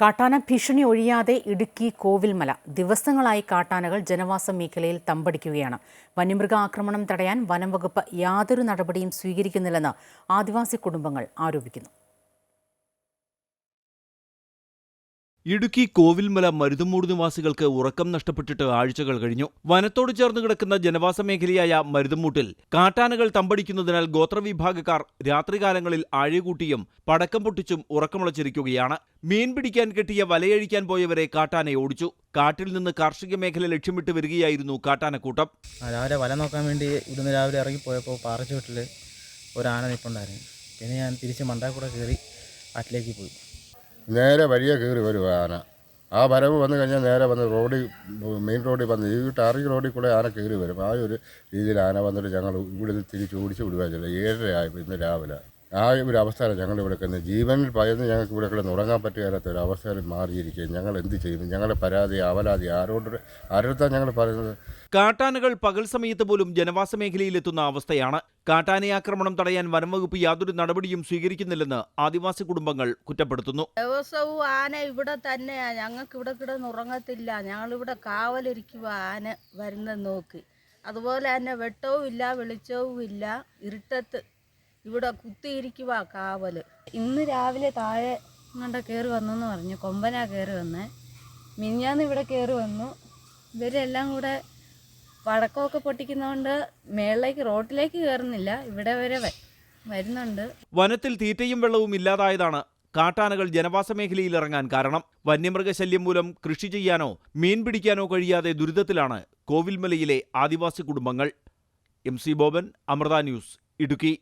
കാട്ടാന ഭീഷണി ഒഴിയാതെ ഇടുക്കി കോവിൽമല. ദിവസങ്ങളായി കാട്ടാനകൾ ജനവാസ മേഖലയിൽ തമ്പടിക്കുകയാണ്. വന്യമൃഗ ആക്രമണം തടയാൻ വനം വകുപ്പ് യാതൊരു നടപടിയും സ്വീകരിക്കുന്നില്ലെന്ന് ആദിവാസി കുടുംബങ്ങൾ ആരോപിക്കുന്നു. ഇടുക്കി കോവിൽമല മരുതുമൂട് നിവാസികൾക്ക് ഉറക്കം നഷ്ടപ്പെട്ടിട്ട് ആഴ്ചകൾ കഴിഞ്ഞു. വനത്തോട് ചേർന്ന് കിടക്കുന്ന ജനവാസ മേഖലയായ മരുതുമൂട്ടിൽ കാട്ടാനകൾ തമ്പടിക്കുന്നതിനാൽ ഗോത്രവിഭാഗക്കാർ രാത്രികാലങ്ങളിൽ ആഴകൂട്ടിയും പടക്കം പൊട്ടിച്ചും ഉറക്കമുളച്ചിരിക്കുകയാണ്. മീൻ പിടിക്കാൻ കെട്ടിയ വലയഴിക്കാൻ പോയവരെ കാട്ടാന ഓടിച്ചു. കാട്ടിൽ നിന്ന് കാർഷിക മേഖല ലക്ഷ്യമിട്ട് വരികയായിരുന്നു കാട്ടാനക്കൂട്ടം. രാവിലെ വല നോക്കാൻ വേണ്ടി ഇവിടുന്ന് രാവിലെ ഇറങ്ങിപ്പോയപ്പോൾ പാറച്ചുവട്ടിൽ ആന നിൽപ്പുണ്ടായിരുന്നു പിന്നെ ഞാൻ തിരിച്ച് മണ്ടാക്കൂടെ കയറി കാട്ടിലേക്ക് പോയി. നേരെ വഴിയെ കയറി വരും ആന. ആ വരവ് വന്നു കഴിഞ്ഞാൽ നേരെ വന്ന് റോഡിൽ മെയിൻ റോഡിൽ വന്ന് ഈ ടാറിങ് റോഡിൽ കൂടെ ആന കയറി വരും. ആ ഒരു രീതിയിൽ ആന വന്നിട്ട് ഞങ്ങൾ ഇവിടുന്ന് തിരിച്ച് ഓടിച്ച് വിടുവാൻ ചെയ്തത്. ഏഴര ആയപ്പോൾ ഇന്ന് രാവിലെ. ആ ഒരു അവസ്ഥയിലാണ് ഞങ്ങൾ ഇവിടെ കിടന്നത് ജീവനിൽ പകർന്ന് ഞങ്ങൾക്ക് ഇവിടെ കിടന്ന് ഉറങ്ങാൻ പറ്റാത്ത ഒരു അവസ്ഥയിൽ മാറിയിരിക്കുകയും ഞങ്ങൾ എന്ത് ചെയ്യുന്നു? ഞങ്ങളുടെ പരാതി അവലാതി ആരോട് ആരോടുത്താണ് ഞങ്ങൾ പറയുന്നത്? കാട്ടാനകൾ പകൽ സമയത്ത് പോലും ജനവാസ മേഖലയിലെത്തുന്ന അവസ്ഥയാണ്. കാട്ടാനയാക്രമണം തടയാൻ വനംവകുപ്പ് യാതൊരു നടപടിയും സ്വീകരിക്കുന്നില്ലെന്ന് ആദിവാസി കുടുംബങ്ങൾ കുറ്റപ്പെടുത്തുന്നു. ദിവസവും ആന ഇവിടെ തന്നെയാ. ഞങ്ങൾക്ക് ഇവിടെ കിടന്ന് ഉറങ്ങത്തില്ല. ഞങ്ങളിവിടെ കാവലിരിക്കുക ആന വരുന്നത് നോക്കി. അതുപോലെ തന്നെ വെട്ടവും ഇല്ല വെളിച്ചവും ഇല്ല ഇരുട്ടത്ത് ഇവിടെ കുത്തിയിരിക്കുക കാവൽ ഇന്ന് രാവിലെ താഴെ ഇങ്ങോട്ട് കയറി വന്നു എന്ന് പറഞ്ഞു. കൊമ്പനാ കയറി വന്നേ. മിനിഞ്ഞാന്ന് ഇവിടെ കയറി വന്നു. ഇവരെല്ലാം കൂടെ പടക്കമൊക്കെ പൊട്ടിക്കുന്നതുകൊണ്ട് മേളിലേക്ക് റോട്ടിലേക്ക് കയറുന്നില്ല ഇവിടെ വരെ വരുന്നുണ്ട്. വനത്തിൽ തീറ്റയും വെള്ളവും ഇല്ലാതായതാണ് കാട്ടാനകൾ ജനവാസ മേഖലയിൽ ഇറങ്ങാൻ കാരണം. വന്യമൃഗശല്യം മൂലം കൃഷി ചെയ്യാനോ മീൻ പിടിക്കാനോ കഴിയാതെ ദുരിതത്തിലാണ് കോവിൽമലയിലെ ആദിവാസി കുടുംബങ്ങൾ. M C Boban Amrita news Idukki.